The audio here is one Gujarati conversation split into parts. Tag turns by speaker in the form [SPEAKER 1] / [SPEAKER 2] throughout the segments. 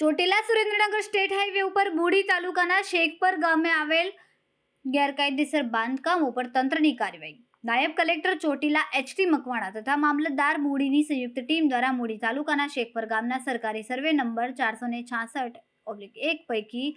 [SPEAKER 1] ચોટીલા સુરેન્દ્રનગર સ્ટેટ હાઈવે ઉપર બુડી તાલુકાના શેખપર ગામે આવેલ ગેરકાયદેસર બાંધકામ ઉપર તંત્રની કાર્યવાહી. નાયબ કલેક્ટર ચોટીલા એચટી મકવાણા તથા મામલતદાર મૂડીની સંયુક્ત ટીમ દ્વારા મૂડી તાલુકાના શેખપર ગામના સરકારી સર્વે નંબર ચારસો ને છાસઠ એક પૈકી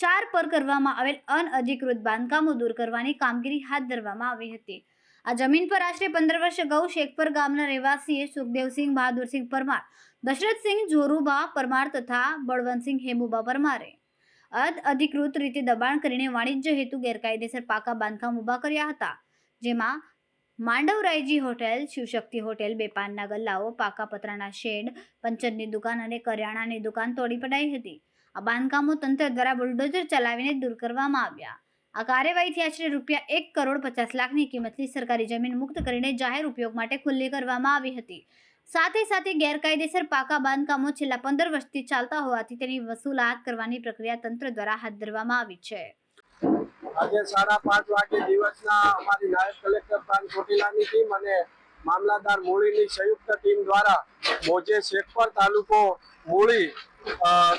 [SPEAKER 1] ચાર પર કરવામાં આવેલ અનઅધિકૃત બાંધકામો દૂર કરવાની કામગીરી હાથ ધરવામાં આવી હતી. આ જમીન પર આશરે પંદર વર્ષ અગાઉ શેખપર ગામના રહેવાસીએ સુખદેવસિંહ બહાદુરસિંહ પરમાર, દશરથસિંહ જોરુબા પરમાર તથા બળવંતસિંહ હેમુબા પરમારે અધ અધિકૃત રીતે દબાણ કરીને વાણિજ્ય હેતુ ગેરકાયદેસર પાકા બાંધકામ ઊભા કર્યા હતા, જેમાં માંડવરાયજી હોટેલ, શિવશક્તિ હોટેલ, બેપાનના ગલ્લાઓ, પાકા પતરાના શેડ, પંચરની દુકાન અને કરિયાણાની દુકાન તોડી પડાઈ હતી. આ બાંધકામો તંત્ર દ્વારા બુલડોઝર ચલાવીને દૂર કરવામાં આવ્યા. આ કાર્યવાહીથી આશરે રૂપિયા એક કરોડ પચાસ લાખની કિંમતની સરકારી જમીન મુક્ત કરીને જાહેર ઉપયોગ માટે ખુલ્લી કરવામાં આવી હતી. સાથે સાથે ગેરકાયદેસર પાકા બાંધકામો છેલ્લા પંદર વર્ષથી ચાલતા હોવાથી તેની વસૂલાત કરવાની પ્રક્રિયા તંત્ર દ્વારા હાથ ધરવામાં આવી છે.
[SPEAKER 2] આજે સાડા પાંચ વાગે દિવસના અમારી નાયબ કલેક્ટર પ્રાંત ચોટીલાની ટીમ અને મામલાદાર મૂળીની સંયુક્ત ટીમ દ્વારા મોજે શેખપર તાલુકો મૂળી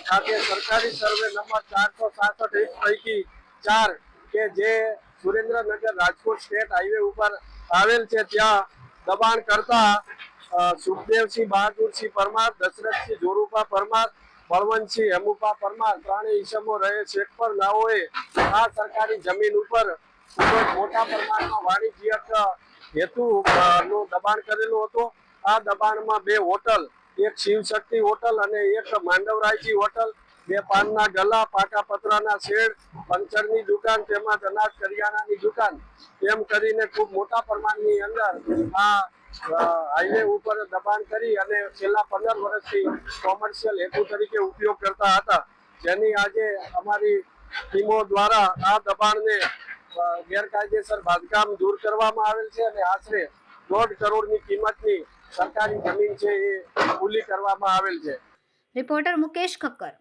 [SPEAKER 2] ખાતે સરકારી સર્વે નંબર ચારસો સાસઠ પૈકી ચાર કે જે સુરેન્દ્રનગર રાજકોટ સ્ટેટ હાઈવે ઉપર આવેલ છે, ત્યાં દબાણ કરતા સુખદેવસિંહ બહાદુરસિંહ પરમાર, દશરથસિંહ જોરુપા પરમાર, બળવંતસિંહ હેમુપા પરમાર ત્રણેય ઈસમો રહે શેખપર નાઓએ આ સરકારી જમીન ઉપર ખૂબ મોટા પ્રમાણમાં વાણિજ્યક હેતુ નું દબાણ કરેલું હતું. આ દબાણમાં બે હોટલ, એક શિવશક્તિ હોટલ અને એક માંડવરાયજી હોટલ. બે પાનના ગલા પાકા પતરાના શેડ, પંચરની દુકાન તેમજ અનાજ કરિયાણાની દુકાન. એમ કરીને ખૂબ મોટા પ્રમાણની અંદર આ હાઈવે ઉપર દબાણ કરી અને છેલ્લા પંદર વર્ષથી કોમર્શિયલ હેતુ તરીકે ઉપયોગ કરતા હતા. જેની આજે અમારી ટીમો દ્વારા આ દબાણને ગેરકાયદેસર બાંધકામ દૂર કરવામાં આવેલ છે અને આશરે દોઢ કરોડની કિંમતની સરકારી જમીન છે એ ખુલ્લી કરવામાં આવેલ છે.
[SPEAKER 1] રિપોર્ટર મુકેશ ખક્કર.